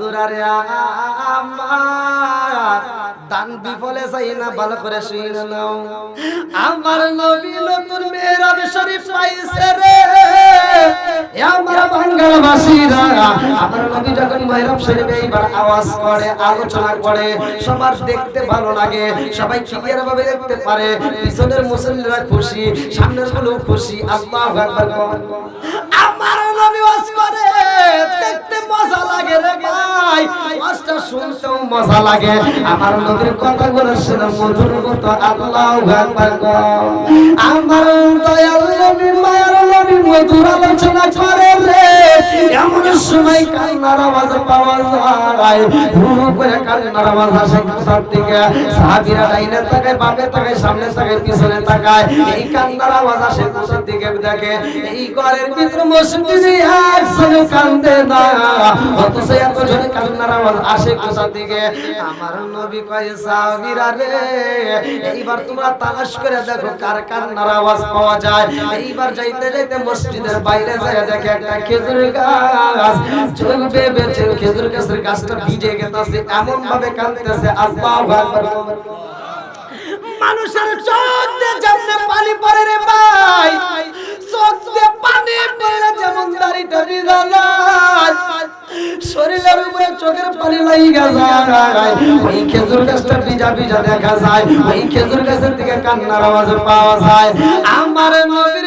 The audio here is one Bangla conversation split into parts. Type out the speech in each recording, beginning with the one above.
বন্ধুরা আমার দান বিফলে না, ভালো করে আমার নবী নতুন শরীফ পাইছে রে। আমার আমার নবী যখন এইবার আওয়াজ করে, আলোচনা করে, সবার দেখতে ভালো লাগে, সবাই ক্লিয়ার ভাবে দেখতে পারে, পিছনের খুশি, সামনেরগুলো খুশি, আল্লাহু আমার নবী করে দেখতে মজা লাগে রে ভাই। মাস্টার শুনতেও মজা লাগে। আমার নবীর কথাগুলো শুনে মধুর মতো আল্লাহু। আমার দয়াল নবী, মায়ার নবী, মধুর আলোচনা করে। সময় কান্নার আওয়াজ পাওয়া যায়। হু হু করে কান্নার আওয়াজ আসে কোথার থেকে। সাহাবীরা ডাইনে তাকায়, বামে তাকায়, সামনে তাকায়, পিছনে তাকায়। এই কান্নার আওয়াজ আসে কোথার দিকে দেখে। এই ঘরের ভিতরে মসজিদে একসঙ্গে কান্দে না। অথচ এত জোরে কান্নার আওয়াজ আসে কোথা থেকে আমার নবী কয়, সাহাবীরা রে, এইবার তোমরা তালাশ করে দেখো কার কান্নার আওয়াজ পাওয়া যায়। এইবার যাইতে যাইতে মসজিদের বাইরে যায় দেখে একটা খেজুর গাছ চলবে বেঁচে, খেজুর গাছের গাছটা ভিজে গেছে এমন ভাবে কাঁদতেছে আকবার। মানুষের চোখ দিয়ে পানি পড়ে রে ভাই, চোখ দিয়ে পানি পড়লে যেমন শরীরের উপরে চোখের পানি যায়। ওই খেজুর গাছটা ভিজা ভিজা দেখা যায়। ওই খেজুর গাছের দিকে কান্নার আওয়াজ পাওয়া যায়। আমার নবীর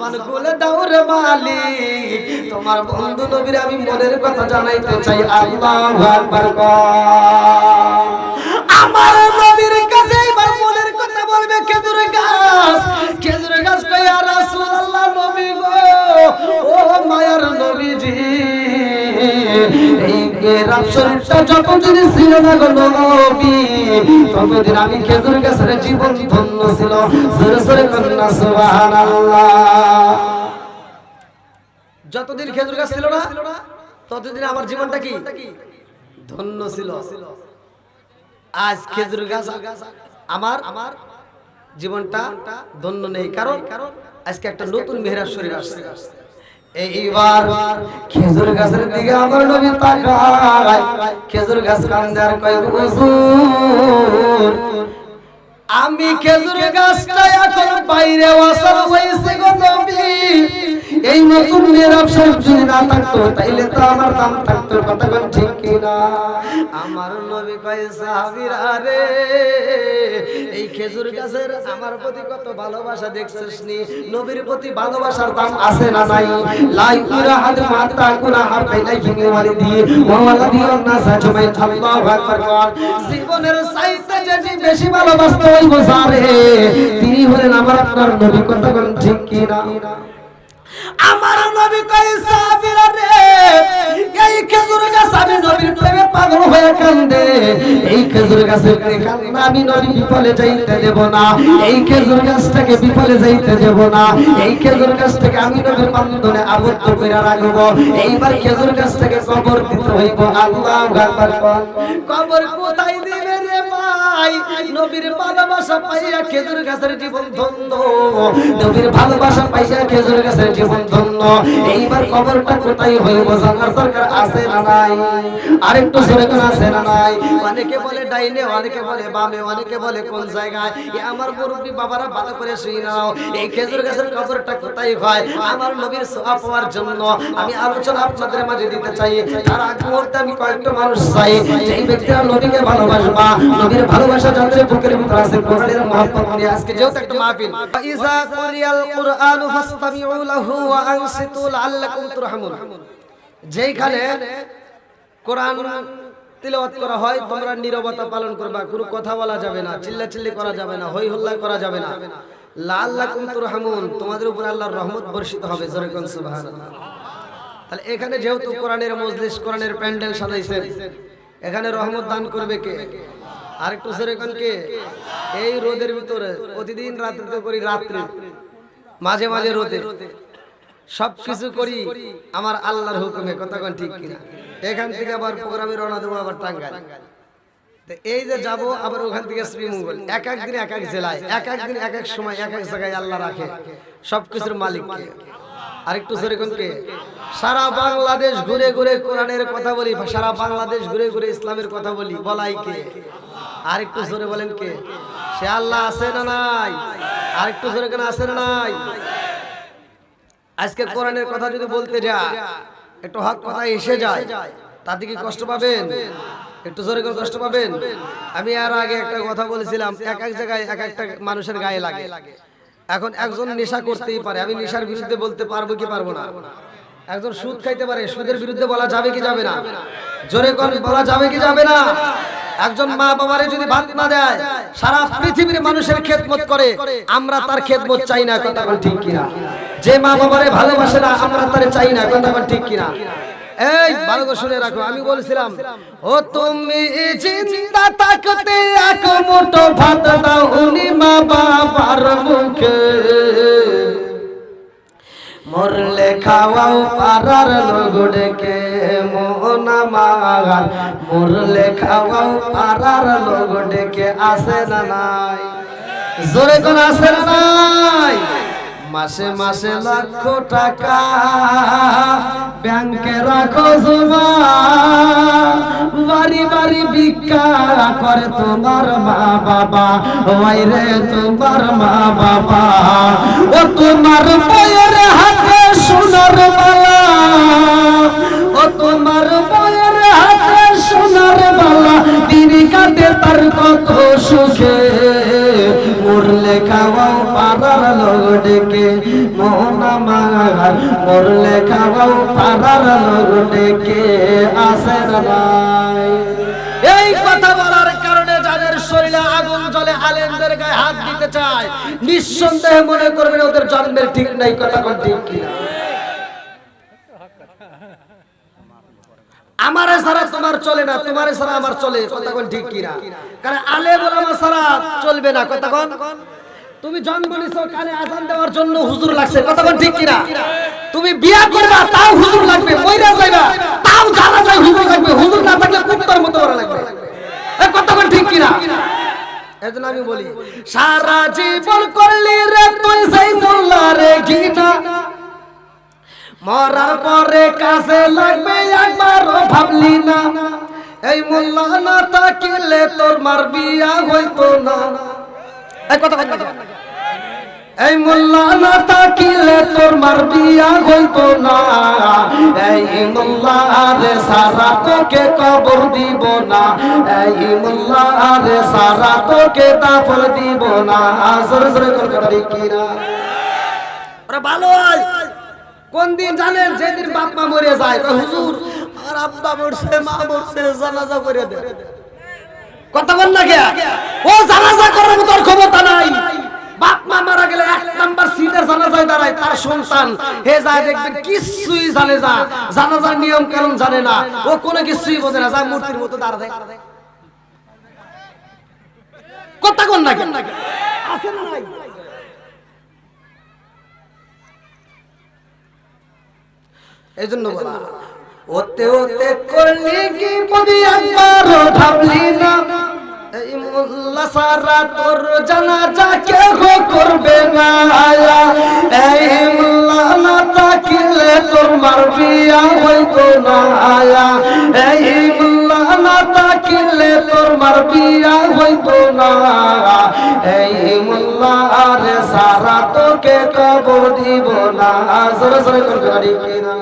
জবান খুলে দাও রে মালিক। তোমার বন্ধু নবীর আমি মনের কথা জানাইতে চাই। আল্লাহু আকবার আমার নবীর কাছে এবার মনের কথা বলবে খেজুর গাছ। খেজুর গাছ কইয়া রাসূলুল্লাহ নবী গো। ও মায়ার নবীজি। যতদিন খেজুর গাছ ছিল না, ততদিন আমার জীবনটা কি? ধন্য ছিল। আজ খেজুর গাছ আমার আমার জীবনটা ধন্য নেই। কারণ কারণ আজকে একটা নতুন মেহরাজ শরীর আসছে। এইবার খেজুর গাছের দিকে আমার নবী তাকায়। খেজুর গাছ কান্দার কয় হুজুর, আমি খেজুর গাছটা এখন বাইরে ওয়াসার হয়েছে গো নবী। এই নতুন মেয়েরা সব যদি না থাকতো, তাইলে তো আমার দাম থাকতো কথা কোন ঠিক কিনা? আমার নবী কয়, সাহাবীরা রে, এই খেজুর গাছের আমার প্রতি কত ভালোবাসা দেখছিস নি? নবীর প্রতি ভালোবাসার দাম আছে না নাই? লাই কুরা হাদ মাতা কুরা হার বাইলাই কিনে ওয়ালি দি। ওয়ালা দি না সাজমাই আল্লাহু আকবার জীবনের চাইতে যদি বেশি ভালোবাসতে হইব সারে তিনি হলেন আমার আপনার নবী কথা কোন ঠিক কিনা? আমার নবী কই সাহাবীরা রে, এই খেজুর গাছ আমি নবীর প্রেমে পাগল হয়ে কান্দে। এই খেজুর গাছের কান্না আমি নবী বিফলে যাইতে দেব না। এই খেজুর গাছটাকে বিফলে যাইতে দেব না। এই খেজুর গাছটাকে আমি নবীর বন্ধনে আবদ্ধ করে রাখব। এইবার খেজুর গাছটাকে কবর দিতে হইব আল্লাহ আকবার। কবর কোথায় ভাই নবীর ভালোবাসা পাইয়া খেজুর গাছের জীবন ধন্য। এইবার কবরটা কোথায় হইব জানার দরকার আছে না নাই? আরেকটু আছে না নাই? অনেকে বলে ডাইনে, অনেকে বলে বামে, অনেকে বলে কোন জায়গায়? আমার মুরব্বী বাবারা ভালো করে শুই নাও। এই খেজুর গাছের কবরটা কোথায় হয়? আমার নবীর সোয়া পাওয়ার জন্য আমি আলোচনা আপনাদের মাঝে দিতে চাই। তার আগ মুহূর্তে আমি কয়েকটা মানুষ চাই। যেই ব্যক্তিরা নবীকে ভালোবাসবা, নবীর ভালোবাসা যাদের বুকের ভিতর আছে কোরআনের মহব্বত নিয়ে আজকে যেহেতু একটা মাহফিল। ইজা কুরিয়াল কুরআনু ফাসতামিউ লাহু ওয়া আনসিতু লাআল্লাকুম তুরহামুন। যেইখানে কোরআন তিলাওয়াত করা হয়, তোমরা নীরবতা পালন করবা, কোনো কথা বলা যাবে না, চিল্লাচিল্লি করা যাবে না হই হল্লা করা যাবে না। লাআল্লাকুম তুরহামুন, তোমাদের উপর আল্লাহর রহমত বর্ষিত হবে, জোরে কোন সুবহানাল্লাহ। তাহলে এখানে যেহেতু কোরআনের মজলিস, কোরআনের প্যান্ডেল সাজাইছেন, এখানে রহমত দান করবে কে? আরেকটু সরে কে? এই রোদের ভিতরে প্রতিদিন রাত্রিতে করি রাত্রি। মাঝে মাঝে রোদে। সব কিছু করি আমার আল্লাহর হুকুমে কথা কোন ঠিক কিনা? এখান থেকে আবার প্রোগ্রামে রওনা দেবো আবার টাঙ্গাইল। তো এই যে যাব আবার ওখান থেকে শ্রীমঙ্গল। এক এক দিন এক এক জেলায় এক এক দিন এক এক সময় এক এক জায়গায় আল্লাহ রাখে। সব কিছুর মালিক কে? আরেকটু জোরে কোন কে? সারা বাংলাদেশ ঘুরে ঘুরে কোরআনের কথা বলি সারা বাংলাদেশ ঘুরে ঘুরে ইসলামের কথা বলি বলাই কে? আরেকটু জোরে বলেন কে? সে আল্লাহ আছে না নাই? আরেকটু জোরে কেন আছে না নাই? আজকে কোরআনের কথা যদি বলতে যা একটু হক কথা এসে যায় তাতে কি কষ্ট পাবেন? একটু জোরে করে কষ্ট পাবেন? আমি আর আগে একটা কথা বলেছিলাম এক এক জায়গায় এক একটা মানুষের গায়ে লাগে। এখন একজন নেশা করতেই পারে। আমি নেশার বিরুদ্ধে বলতে পারব কি পারব না। একজন সুদ খাইতে পারে। সুদের বিরুদ্ধে বলা যাবে কি যাবে না? জোরে করে বলা যাবে কি যাবে না? একজন মা বাবারে যদি ভাত না দেয়, সারা পৃথিবীর মানুষের খেদমত করে, আমরা তার খেদমত চাই না, কথা বল ঠিক কিনা? যে মা বাবারে ভালোবাসে না, আমরা তারে চাই না, কথা বল ঠিক কিনা? এই, ভালো শুনে রাখো, আমি বলছিলাম, ও তুমি জিন্দা তাকতে এক মুঠো ভাত দাও উনি মা বাবার মুখে। মরলে খাওয়াও পারার লগড়কে মোহনা মাগার মরলে খাওয়াও পারার লগড়কে আসে না নাই। জোরে কোন আসে না নাই? মাসে মাসে লক্ষ টাকা ব্যাংকে রাখো জমা। বাড়ি বাড়ি ভিক্ষা করে তোমার মা বাবা। ওই রে তোমার মা বাবা। ও তোমার বয়ের হাতে সোনার মালা। তোমার বয়ের হাতে সোনার মালা তিনি কাটে তার কত সুখে। খাওয়াও পারার লোক ডেকে খাওয়াও পারার লোক ডেকে, আসে এই কথা বলার কারণে যাদের শরীরে আগুন জ্বলে, আলেমদের গায়ে হাত দিতে চায়, নিঃসন্দেহে মনে করবেন ওদের জন্মের ঠিক নাই, কথা ঠিক কিনা। আমারে সারা তোমার চলে না, তোমারে সারা আমার চলে, কথা কোন ঠিক কিনা? কারণ আলে বলামা ছাড়া চলবে না, কথা কোন। তুমি জন্ম নিছো কানে আজান দেওয়ার জন্য হুজুর লাগছে, কথা কোন ঠিক কিনা? তুমি বিয়া করবা, তাও হুজুর লাগবে, মইরা যাইবা, তাও জানা যায় হুজুর লাগবে, হুজুর না থাকলে কুত্তার মতো করা লাগবে। এ, কথা কোন ঠিক কিনা? এজন্য আমি বলি, সারা জীবন করলি রে তুই সেই মোল্লা রে ঘিনা মরার পরে কাছে লাগবে একবারও ভাবলি না। এই মোল্লা না তাকিলে তোর মার বিয়া হইতো না। এই মোল্লা না তাকিলে তোর মার বিয়া হইতো না। এই মোল্লা রে সারা তোকে কবর দিব না। এই মোল্লা রে সারা তোকে দাফন দিব না। জোরে জোরে ওরা ভালো হয় কোন দিন জানেন, যেদিন বাপ মা মরে যায় হুজুর, আর আব্বা মরছে, মা মরছে, জানাজা করে দে কথা বল না কে? ও জানাজা করার মতো ক্ষমতা নাই। বাপ মা মারা গেলে এক নাম্বার সিটের জানাজায় দাঁড়ায়, তার সন্তান। হে যায় দেখবেন, কিছুই জানে না। জানাজার নিয়ম কানুন জানে না। ও কোনো কিছুই বোঝে না যায় মূর্তির মতো দাঁড়ায় কথা কোন না কেন আছে না নাই। এই জন্য বলা ওতে ওতে করলি কি বদি একবারও ভাবলি না? এই মোল্লা সারা তোর জানাজা কেহ করবে না। আয়া এই মোল্লা না তাকিলে তোর মার বিয়া হইতো না। আয়া এই মোল্লা না তাকিলে তোর মার বিয়া হইতো না। এই মোল্লা রে সারা তোকে কবর দিব না। জোরে জোরে করবে কিনা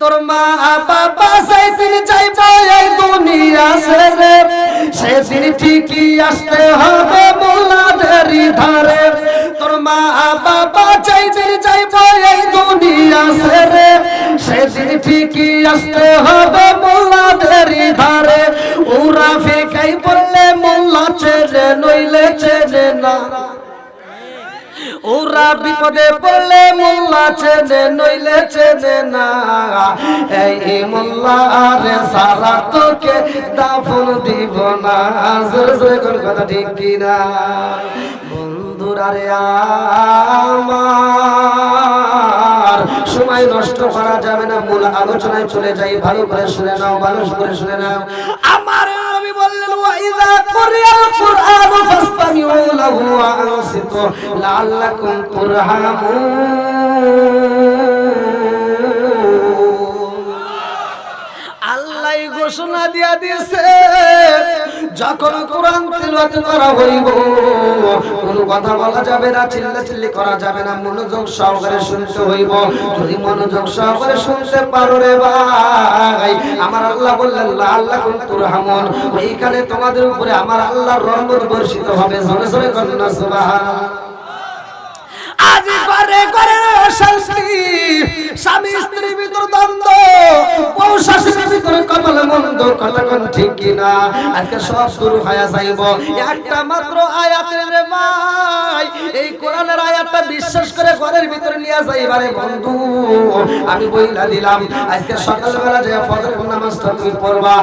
তোর মা বাবা সেদিন যাইব এই দুনিয়া ছেড়ে সেদিন ঠিকই আসতে হবে মোলাদেরই ধারে। তোর মা বাবা যেদিন যাইব এই দুনিয়া ছেড়ে সেদিন ঠিকই আসতে হবে মোলাদেরই ধারে। ওরা ফেকাই বললে ওরা বিপদে পড়লে মোল্লা চেনে, নইলে চেনে না। এই মোল্লা রে সারা তোকে দাফন দিব না। জোরে জোরে কোন কথা ঠিক কিনা? বন্ধুরা আমার, সময় নষ্ট করা যাবে না। মূল আলোচনায় চলে যাই, ভালো করে শুনে নাও, ভালো করে শুনে নাও। আমার নবী বললেন ওয়াইদা কুরিয়াল কুরআন ফাসতামিউ লাহু ওয়া আনসিতু লাআল্লাকুম তুরহামুন। আল্লাহ ঘোষণা দিয়া দিয়েছে যখন কোরআন তেলাওয়াত করা হইব কথা বলা যাবে না করা যাবে না, মনোযোগ সহকারে শুনতে হইব। যদি মনোযোগ সহকারে শুনতে পারো রে ভাই, আমার আল্লাহ বললেন আল্লাহ তোমাদের উপরে আমার আল্লাহর রহমত বর্ষিত হবে। জোরে জোরে কন্যা, সুবহানাল্লাহ। আজ করে করে অশান্তি, স্বামী মন্দ কথা কোন ঠিক কিনা? আজকে সব শুরু হয়ে যাইব। একটা মাত্র আয়াতের ভাই, এই কোরআনের আয়াতটা বিশ্বাস করে ঘরের ভিতরে নিয়ে যাইবারে বন্ধু। আমি বইলা দিলাম, আজকে সকালবেলা যে ফজর নামাজটা তুমি পড়বা